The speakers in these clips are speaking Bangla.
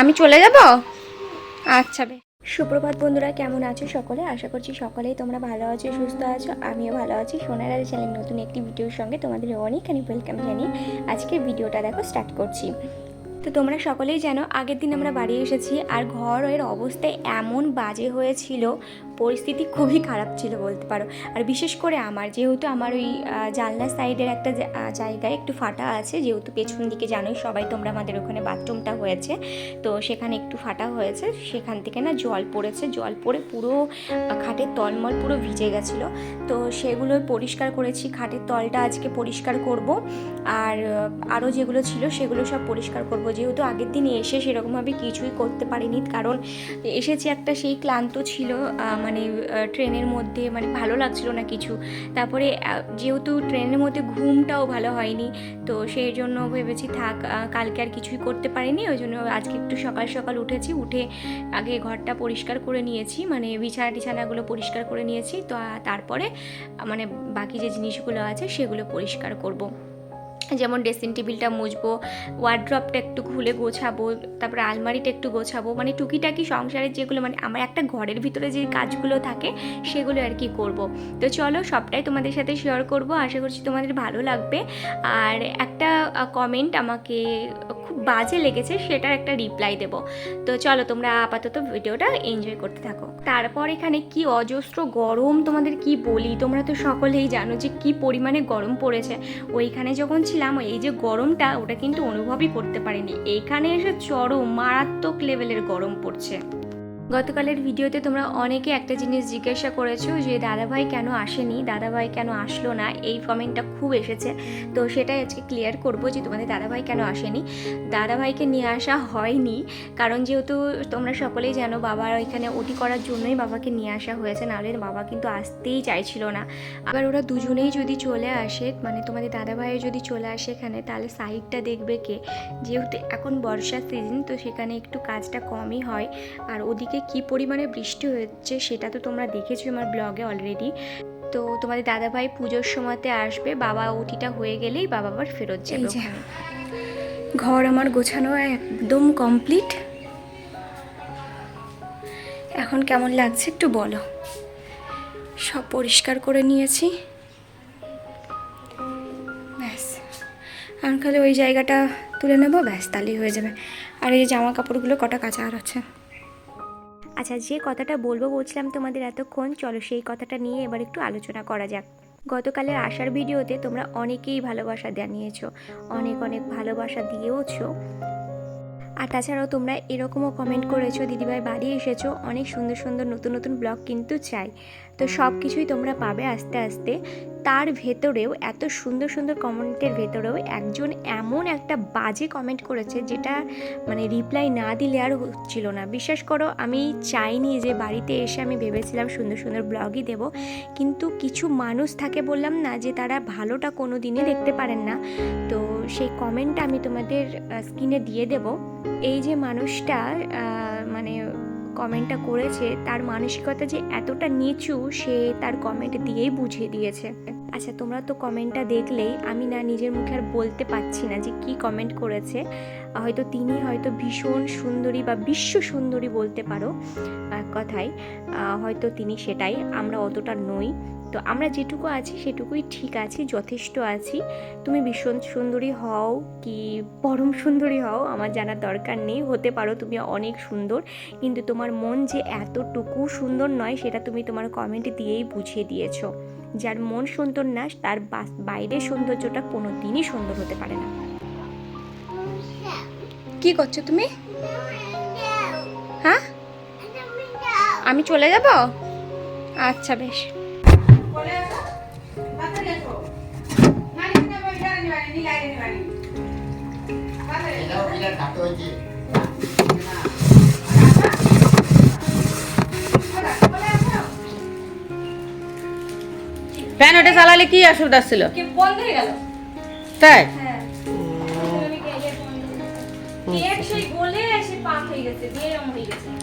আমি চলে যাব? আচ্ছা বে। সুপ্রভাত বন্ধুরা কেমন আছো সকলে? আশা করছি সকলেই তোমরা ভালো আছো সুস্থ আছো। আমিও ভালো আছি। সোনার আর চ্যানেল নতুন একটি ভিডিওর সঙ্গে তোমাদের অনেকখানি ওয়েলকাম জানিয়ে আজকের ভিডিওটা দেখো স্টার্ট করছি। তো তোমরা সকলেই জানো আগের দিন আমরা বাড়ি এসেছি আর ঘরের অবস্থা এমন বাজে হয়েছিল পরিস্থিতি খুবই খারাপ ছিল বলতে পারো। আর বিশেষ করে আমার যেহেতু আমার ওই আহ, জানলা সাইডের একটা জায়গায় একটু ফাটা আছে যেহেতু পেছন দিকে জানোই সবাই তোমরা আমাদের ওখানে বাথরুমটা হয়েছে তো সেখানে একটু ফাটা হয়েছে সেখান থেকে না জল পড়েছে জল পড়ে পুরো খাটের তলমল পুরো ভিজে গেছিল। তো সেগুলো পরিষ্কার করেছি খাটের তলটা আজকে পরিষ্কার করব। আর আরও যেগুলো ছিল সেগুলো সব পরিষ্কার করব। যেহেতু আগের দিন এসে সেরকমভাবে কিছুই করতে পারিনি কারণ এসেছি একটা সেই ক্লান্ত ছিল আহ, মানে ট্রেনের মধ্যে মানে ভালো লাগছিল না কিছু। তারপরে যেহেতু ট্রেনের মধ্যে ঘুমটাও ভালো হয়নি, তো সেই জন্য ভেবেছি থাক কালকে আর কিছুই করতে পারিনি। ওই জন্য আজকে একটু সকাল সকাল উঠেছি, উঠে আগে ঘরটা পরিষ্কার করে নিয়েছি মানে বিছানা টিছানাগুলো পরিষ্কার করে নিয়েছি। তো তারপরে মানে বাকি যে জিনিসগুলো আছে সেগুলো পরিষ্কার করব। যেমন ড্রেসিং টেবিলটা মুছবো ওয়ার্ড্রপটা একটু খুলে গোছাবো, তারপরে আলমারিটা একটু গোছাবো মানে টুকিটাকি সংসারের যেগুলো মানে আমার একটা ঘরের ভিতরে যে কাজগুলো থাকে সেগুলো আর কি করব। তো চলো সবটাই তোমাদের সাথে শেয়ার করব, আশা করছি তোমাদের ভালো লাগবে। আর একটা কমেন্ট আমাকে বাজে লেগেছে সেটার একটা রিপ্লাই দেব। তো চলো তোমরা আপাতত ভিডিওটা এনজয় করতে থাকো। তারপর এখানে কি অজস্র গরম তোমাদের কি বলি? তোমরা তো সকলেই জানো যে কি পরিমাণে গরম পড়েছে। ওইখানে যখন ছিলাম, এই যে গরমটা, ওটা কিন্তু অনুভবই করতে পারিনি। এখানে এসে চরম মারাত্মক লেভেলের গরম পড়ছে। গতকালের ভিডিওতে তোমরা অনেকে একটা জিনিস জিজ্ঞাসা করেছ যে, দাদাভাই কেন আসেনি? দাদাভাই কেন আসলো না? এই কমেন্টটা খুব এসেছে। তো সেটাই আজকে ক্লিয়ার করব যে, তোমাদের দাদাভাই কেন আসেনি? দাদাভাইকে নিয়ে আসা হয়নি। কারণ যেহেতু তোমরা সকলেই জানো বাবার ওইখানে ওটি করার জন্যই বাবাকে নিয়ে আসা হয়েছে। নাহলে বাবা কিন্তু আসতেই চাইছিল না। আবার ওরা দুজনেই যদি চলে আসে মানে তোমাদের দাদাভাইয়ের যদি চলে আসে এখানে, তাহলে সাইডটা দেখবে কে? যেহেতু এখন বর্ষার সিজন তো সেখানে একটু কাজটা কমই হয়। আর ওদিকে কি পরিমাণে বৃষ্টি হচ্ছে সেটা তো তোমরা দেখেছ আমার ব্লগে অলরেডি তো তোমাদের দাদাভাই পুজোর সময়তে আসবে বাবা ওটিটা হয়ে গেলেই বাবা আবার ফেরত যাবে। ঘর আমার গোছানো একদম কমপ্লিট এখন কেমন লাগছে একটু বলো। সব পরিষ্কার করে নিয়েছি। ব্যাস। এখন খালি ওই জায়গাটা তুলে নেব ব্যাস তাহলেই হয়ে যাবে। আর এই জামা কাপড়গুলো কটা কাঁচা আর আছে। আচ্ছা যে কথাটা বলব বলছিলাম তোমাদের এতক্ষণ, চলো সেই কথাটা নিয়ে এবার একটু আলোচনা করা যাক। গতকালের আসার ভিডিওতে তোমরা অনেকেই ভালোবাসা জানিয়েছো, অনেক অনেক ভালোবাসা দিয়েওছো। আর তাছাড়াও তোমরা এরকমও কমেন্ট করেছ, দিদিভাই বাড়ি এসেছ, অনেক সুন্দর সুন্দর নতুন নতুন ব্লগ কিন্তু চাই। তো সব কিছুই তোমরা পাবে আস্তে আস্তে। তার ভেতরেও, এত সুন্দর সুন্দর কমেন্টের ভেতরেও একজন এমন একটা বাজে কমেন্ট করেছে যেটা মানে রিপ্লাই না দিলে আর হচ্ছিল না। বিশ্বাস করো, আমি চাইনি যে বাড়িতে এসে আমি ভেবেছিলাম সুন্দর সুন্দর ব্লগই দেব, কিন্তু কিছু মানুষ থাকে বললাম না যে তারা ভালোটা কোনো দিনই দেখতে পারেন না। তো সেই কমেন্টটা আমি তোমাদের স্ক্রিনে দিয়ে দেব। এই যে মানুষটা মানে কমেন্টটা করেছে, তার মানসিকতা যে এতটা নিচু, সে তার কমেন্ট দিয়েই বুঝিয়ে দিয়েছে। আচ্ছা তোমরা তো কমেন্টটা দেখলেই আমি না নিজের মুখে আর বলতে পারছি না যে কি কমেন্ট করেছে। হয়তো তিনি হয়তো ভীষণ সুন্দরী বা বিশ্ব সুন্দরী বলতে পারো কথায়। হয়তো তিনি সেটাই, আমরা অতটা নই। তো আমরা যেটুকু আছি সেটুকুই ঠিক আছি, যথেষ্ট আছি। তুমি ভীষণ সুন্দরী হও কি পরম সুন্দরী হও, আমার জানার দরকার নেই। হতে পারো তুমি অনেক সুন্দর, কিন্তু তোমার মন যে এতটুকু সুন্দর নয় সেটা তুমি তোমার কমেন্ট দিয়েই বুঝিয়ে দিয়েছ। যার মন সুন্দর না, তার বাইরের সৌন্দর্যটা কোনো দিনই সুন্দর হতে পারে না। কি করছ তুমি? হ্যাঁ? আমি চলে যাব? আচ্ছা বেশ। ফ্যান ওটা চালালে কি অসুবিধা ছিল? তাই? হ্যাঁ।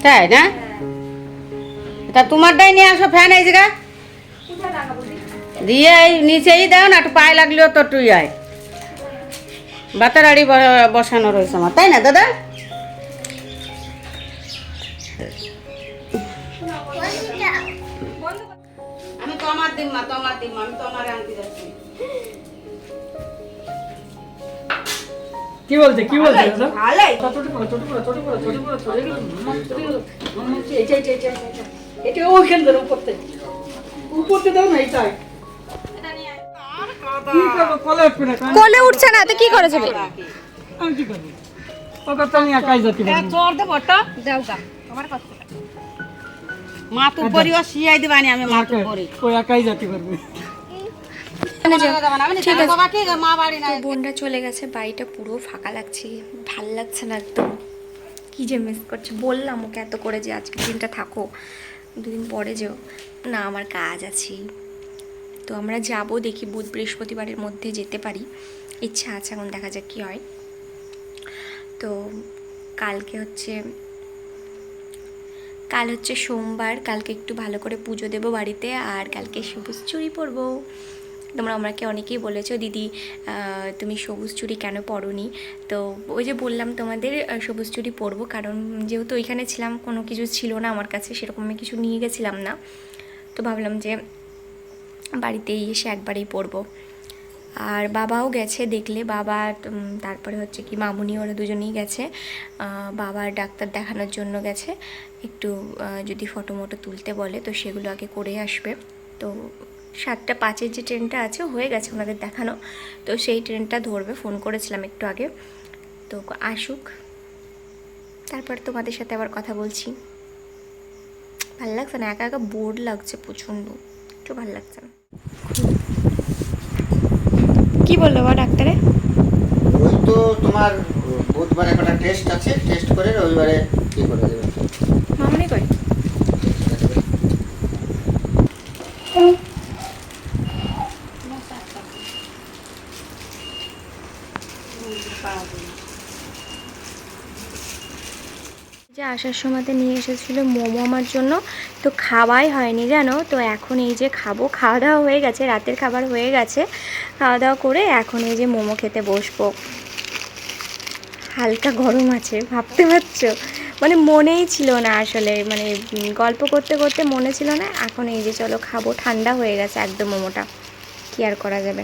তাই না? হ্যাঁ। তা তোমারটাই নিয়ে আসো ফ্যান এই জায়গা দিয়ে নিচেই দাও না একটু পায়ে লাগলেও তো তুই আয় বাতারাড়ি ব- বসানো রয়েছে আমার তাই না দাদা? আমি তো আমার দিন মা তো আমার দিন আমি তো আমার আনতে যাচ্ছি। কি বলছে কি বলছে দাদা? ভালোই। ছোট করে ছোট করে ছোট করে ছোট করে ছোট ছোট কলে উঠছে না তো কি করে যাবে? আমি কি করব? ওকে তো আমি একাই যেতে পারব চোর দেবো তো দাও গা মা তো পরিও শিয়াই দিবানি আমি মা তো পরি ও একাই যেতে পারবে ঠিক আছে। বাবা কি মা বাড়ি নাই। বোনরা চলে গেছে বাড়িটা পুরো ফাঁকা লাগছে ভালো লাগছে না একদম। কি যে মিস করছে বললাম ওকে এত করে যে আজকে দিনটা থাকো দুদিন পরে যেও। না আমার কাজ আছে। তো আমরা যাব দেখি বুধ বৃহস্পতিবারের মধ্যে যেতে পারি। ইচ্ছা আছে এখন দেখা যাক কী হয়। তো কালকে হচ্ছে, কাল হচ্ছে সোমবার, কালকে একটু ভালো করে পুজো দেবো বাড়িতে আর কালকে সবুজ চুড়ি পরবো। তোমরা আমাকে অনেকেই বলেছ, দিদি তুমি সবুজ চুড়ি কেন পরোনি? তো ওই যে বললাম তোমাদের সবুজ চুড়ি পরবো কারণ যেহেতু ওইখানে ছিলাম, কোনো কিছু ছিল না আমার কাছে, সেরকম আমি কিছু নিয়ে গেছিলাম না। তো ভাবলাম যে বাড়িতেই এসে একবারেই পরবো আর বাবাও গেছে দেখলে, বাবা তারপরে হচ্ছে কি মামুনি ওরা দুজনেই গেছে। বাবার ডাক্তার দেখানোর জন্য গেছে। একটু যদি ফটো মটো তুলতে বলে, তো সেগুলো আগে করে আসবে। তো সাতটা পাঁচের যে ট্রেনটা আছে হয়ে গেছে ওনাদের দেখানো। তো সেই ট্রেনটা ধরবে ফোন করেছিলাম একটু আগে। তো আসুক। তারপর তোমাদের সাথে আবার কথা বলছি। ভালো লাগছে না? একা একা বোর লাগছে প্রচণ্ড। একটু ভালো লাগছে না? কি বলল বা ডাক্তারে? ওই তো তোমার বুধবার একটা টেস্ট আছে টেস্ট করে রবিবারে কি করে দেবে। মামনি কই? আসার সময়তে নিয়ে এসেছিল মোমো আমার জন্য। তো খাওয়াই হয়নি, জানো? তো এখন এই যে খাব, খাওয়া দাওয়া হয়ে গেছে, রাতের খাবার হয়ে গেছে। খাওয়া দাওয়া করে এখন এই যে মোমো খেতে বসবো। হালকা গরম আছে, ভাবতে পারছ? মানে মনেই ছিল না আসলে মানে গল্প করতে করতে মনে ছিল না। এখন এই যে চলো খাব, ঠান্ডা হয়ে গেছে একদম মোমোটা। কি আর করা যাবে?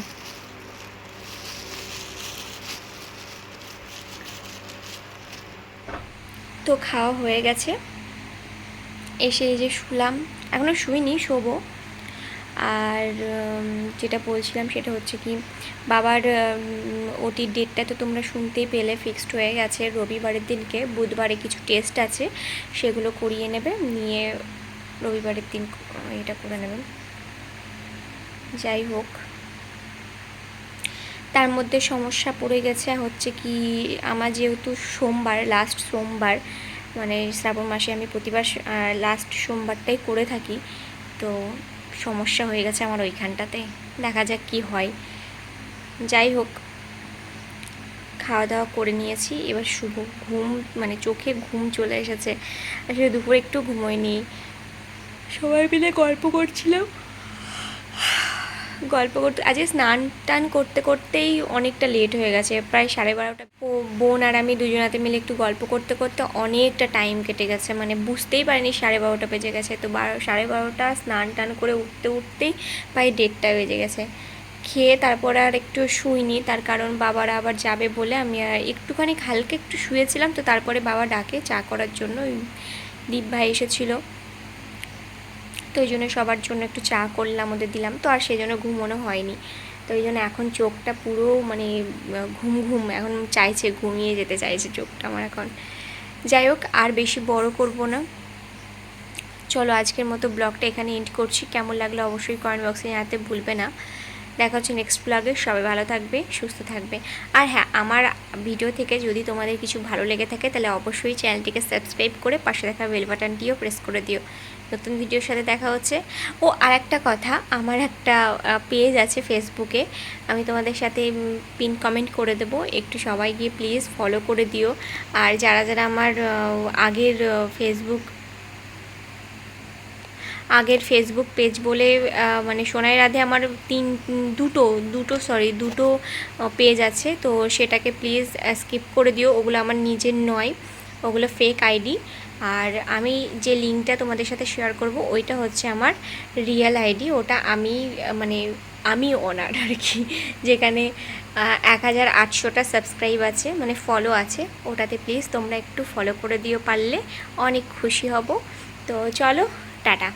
তো খাওয়া হয়ে গেছে। এসে যে শুলাম। এখনও শুইনি, শোবো। আর যেটা বলছিলাম সেটা হচ্ছে কি, বাবার ওটির ডেটটা তো তোমরা শুনতেই পেলে ফিক্সড হয়ে গেছে। রবিবারের দিনকে, বুধবারে কিছু টেস্ট আছে, সেগুলো করিয়ে নেবে, নিয়ে রবিবারের দিন এটা করে নেবেন যাই হোক। তার মধ্যে সমস্যা পড়ে গেছে, হচ্ছে কি আমার যেহেতু সোমবার লাস্ট সোমবার মানে শ্রাবণ মাসে আমি প্রতিবার লাস্ট সোমবারটাই করে থাকি, তো সমস্যা হয়ে গেছে আমার ওইখানটাতে। দেখা যাক কি হয়। যাই হোক খাওয়া দাওয়া করে নিয়েছি। এবার শুভ ঘুম মানে চোখে ঘুম চলে এসেছে। আসলে দুপুরে একটু ঘুমোয়নি সবাই মিলে গল্প করছিলাম। গল্প করতে, আজকে স্নান টান করতে করতেই অনেকটা লেট হয়ে গেছে, প্রায় সাড়ে বারোটা। বোন আর আমি দুজনাতে মিলে একটু গল্প করতে করতে অনেকটা টাইম কেটে গেছে মানে বুঝতেই পারিনি সাড়ে বারোটা বেজে গেছে, তো বারো, সাড়ে বারোটা স্নান টান করে উঠতে উঠতেই প্রায় দেড়টা বেজে গেছে। খেয়ে তারপরে আর একটু শুইনি, তার কারণ বাবারা আবার যাবে বলে আমি আর একটুখানি হালকা একটু শুয়েছিলাম, তো তারপরে বাবা ডাকে চা করার জন্য। দীপ ভাই এসেছিল। তো ওই জন্য সবার জন্য একটু চা করলাম, ওদের দিলাম। তো আর সেই জন্য ঘুমোনো হয়নি। তো ওই জন্য এখন চোখটা পুরো মানে ঘুম ঘুম, এখন চাইছে ঘুমিয়ে যেতে, চাইছে চোখটা আমার এখন। যাই হোক, আর বেশি বড় করব না। চলো আজকের মতো ব্লগটা এখানে এন্ড করছি। কেমন লাগল অবশ্যই কমেন্ট বক্সে জানাতে ভুলবে না। দেখা হচ্ছে নেক্সট ব্লগে সবাই ভালো থাকবে, সুস্থ থাকবে। আর হ্যাঁ আমার ভিডিও থেকে যদি তোমাদের কিছু ভালো লেগে থাকে, তাহলে অবশ্যই চ্যানেলটিকে সাবস্ক্রাইব করে পাশে দেখা বেল বাটনটিও প্রেস করে দিও। নতুন ভিডিওর সাথে দেখা হচ্ছে। ও আর একটা কথা, আমার একটা পেজ আছে ফেসবুকে আমি তোমাদের সাথে পিন কমেন্ট করে দেবো। একটু সবাই গিয়ে প্লিজ ফলো করে দিও। আর যারা যারা আমার আগের ফেসবুক আগের ফেসবুক পেজ বলে মানে সোনাই রাধে আমার তিন, দুটো দুটো সরি দুটো পেজ আছে। তো সেটাকে প্লিজ স্কিপ করে দিও। ওগুলো আমার নিজের নয়। ওগুলো ফেক আইডি আর আমি যে লিঙ্কটা তোমাদের সাথে শেয়ার করব, ওইটা হচ্ছে আমার রিয়েল আইডি ওটা আমি মানে আমি ওনার আর কি। যেখানে এক হাজার আটশোটা সাবস্ক্রাইব আছে মানে ফলো আছে। ওটাতে প্লিজ তোমরা একটু ফলো করে দিও পারলে। অনেক খুশি হব। তো চলো, টাটা।